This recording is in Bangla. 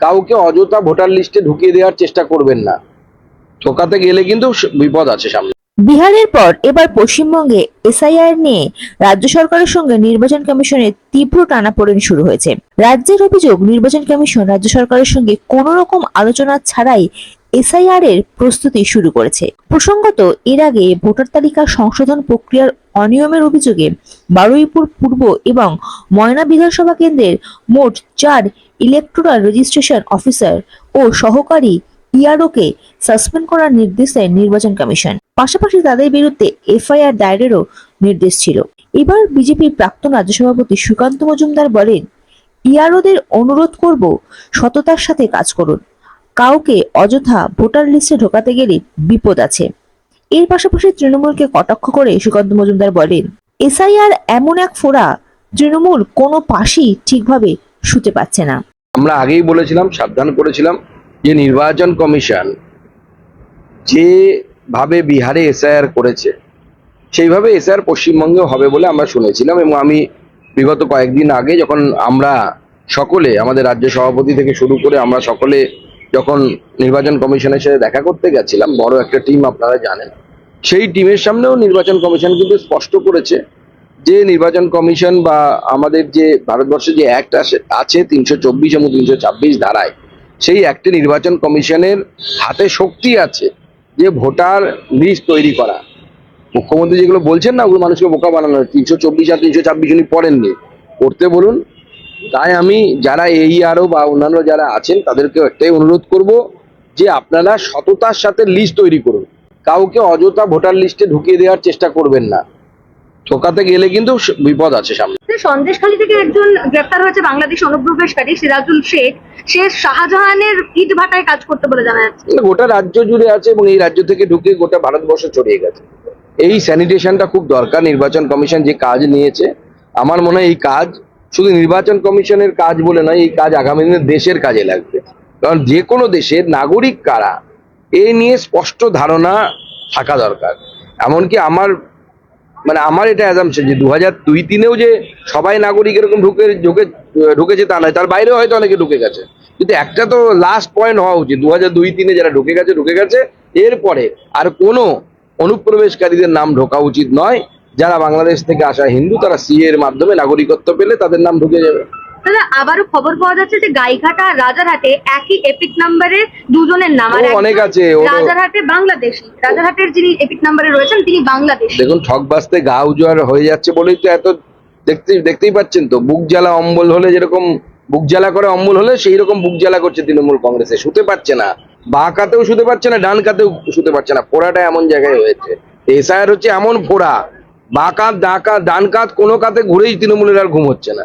কাউকে অযথা ভোটার লিস্টে ঢুকিয়ে দেওয়ার চেষ্টা করবেন না। ঠোকাতে গেলে কিন্তু বিপদ আছে সামনে। বিহারের পর এবার পশ্চিমবঙ্গে এসআইআর নিয়ে রাজ্য সরকারের সঙ্গে নির্বাচন কমিশনের তীব্র টানাপোড়েন শুরু হয়েছে। রাজ্যের অভিযোগ, নির্বাচন কমিশন রাজ্য সরকারের সঙ্গে কোনো রকম আলোচনা ছাড়াই এসআইআর এর প্রস্তুতি শুরু করেছে। প্রসঙ্গত, এর আগে ভোটার তালিকা সংশোধন প্রক্রিয়ার অনিয়মের অভিযোগে বারুইপুর পূর্ব এবং ময়না বিধানসভা কেন্দ্রের মোট চার ইলেকটোরাল রেজিস্ট্রেশন অফিসার ও সহকারী ইআরওকে সাসপেন্ড করার নির্দেশ দেয় নির্বাচন কমিশন। পাশাপাশি তাদের বিরুদ্ধে এফআইআর দায়েরেরও নির্দেশ ছিল। এবার বিজেপির প্রাক্তন রাজ্য সভাপতি সুকান্ত মজুমদার বলেন ইআরওদের অনুরোধ করব, সততার সাথে কাজ করুন। কাউকে অযথা ভোটার লিস্টে ঢোকাতে গেলে বিপদ আছে। এর পাশাপাশি তৃণমূলকে কটাক্ষ করে সুকান্ত মজুমদার বলেন এসআইআর এমন এক ফোড়া, তৃণমূল কোনো পাশই ঠিকভাবে শুতে পাচ্ছে না। আমরা আগেই বলেছিলাম, সাবধান করেছিলাম যে নির্বাচন কমিশন যেভাবে বিহারে এসআইআর করেছে, সেইভাবে এসআইআর পশ্চিমবঙ্গেও হবে বলে আমরা শুনেছিলাম এবং আমি বিগত কয়েকদিন আগে যখন আমরা সকলে, আমাদের রাজ্য সভাপতি থেকে শুরু করে আমরা সকলে যখন নির্বাচন কমিশনের সাথে দেখা করতে গেছিলাম, বড় একটা টিম আপনারা জানেন, সেই টিমের সামনেও নির্বাচন কমিশন কিন্তু স্পষ্ট করেছে যে নির্বাচন কমিশন বা আমাদের যে ভারতবর্ষে যে অ্যাক্ট আছে তিনশো চব্বিশ এবং তিনশো ছাব্বিশ ধারায়, সেই অ্যাক্টে নির্বাচন কমিশনের হাতে শক্তি আছে যে ভোটার লিস্ট তৈরি করা। মুখ্যমন্ত্রী যেগুলো বলছেন না, ওগুলো মানুষকে বোকা বানানো তিনশো চব্বিশ আর তিনশো ছাব্বিশ উনি পড়েননি। পড়তে বলুন। তাই আমি যারা এই আরও বা অন্যান্য যারা আছেন, তাদেরকে একটাই অনুরোধ করব যে আপনারা সততার সাথে লিস্ট তৈরি করুন। কাউকে অযথা ভোটার লিস্টে ঢুকিয়ে দেওয়ার চেষ্টা করবেন না। ঠোকাতে গেলে কিন্তু বিপদ আছে সামনে। সন্দেশখালী থেকে একজন গ্রেপ্তার হয়েছে বাংলাদেশ অনুপ্রবেশকারী সিরাজুল শেখ সে শাহজাহানের ইট ভাটায় কাজ করতে বলে জানা যাচ্ছে। গোটা রাজ্য জুড়ে আছে এবং এই রাজ্য থেকে ঢুকে গোটা ভারতবর্ষ ছড়িয়ে গেছে। এই স্যানিটেশনটা খুব দরকার নির্বাচন কমিশন যে কাজ নিয়েছে। আমার মনে হয় এই কাজ শুধু নির্বাচন কমিশনের কাজ বলে নয় এই কাজ আগামী দিনে দেশের কাজে লাগবে। কারণ যে কোনো দেশের নাগরিক কারা এই নিয়ে স্পষ্ট ধারণা থাকা দরকার। এমনকি আমার মানে আমার এটা অ্যাজামশন যে দু হাজার দুই তিনেও যে সবাই নাগরিক এরকম ঢুকে ঢুকে, ঢুকেছে তা নয়। তার বাইরেও হয়তো অনেকে ঢুকে গেছে। কিন্তু একটা তো লাস্ট পয়েন্ট হওয়া উচিত। দু হাজার দুই তিনে যারা ঢুকে গেছে ঢুকে গেছে, এরপরে আর কোনো অনুপ্রবেশকারীদের নাম ঢোকা উচিত নয়। যারা বাংলাদেশ থেকে আসা হিন্দু, তারা সিএ এর মাধ্যমে নাগরিকত্ব পেলে তাদের নাম ঢুকে যাবে। দাদা আবারও খবর পাওয়া যাচ্ছে যে গাইঘাটা আর রাজারহাটে একই এপিক নাম্বারের দুজনের নাম। আর অনেক আছে, রাজারহাটে বাংলাদেশি। রাজারহাটের যিনি এপিক নাম্বারে রয়েছেন তিনি বাংলাদেশি। দেখুন ঠক বাস্তে গা উজোয়ার হয়ে যাচ্ছে বলেই তো এত দেখতে দেখতেই পাচ্ছেন তো বুক জ্বালা অম্বল হলে যেরকম বুক জ্বালা করে অম্বল হলে সেই রকম বুক জ্বালা করছে তৃণমূল কংগ্রেসে শুতে পারছে না। বা কাতেও শুতে পারছে না ডান কাতেও শুতে পারছে না ফোড়াটা এমন জায়গায় হয়েছে। এসআইআর হচ্ছে এমন ফোড়া বা কাত ডান কাত কোনো কাতে ঘুরেই তৃণমূলের আর ঘুম হচ্ছে না।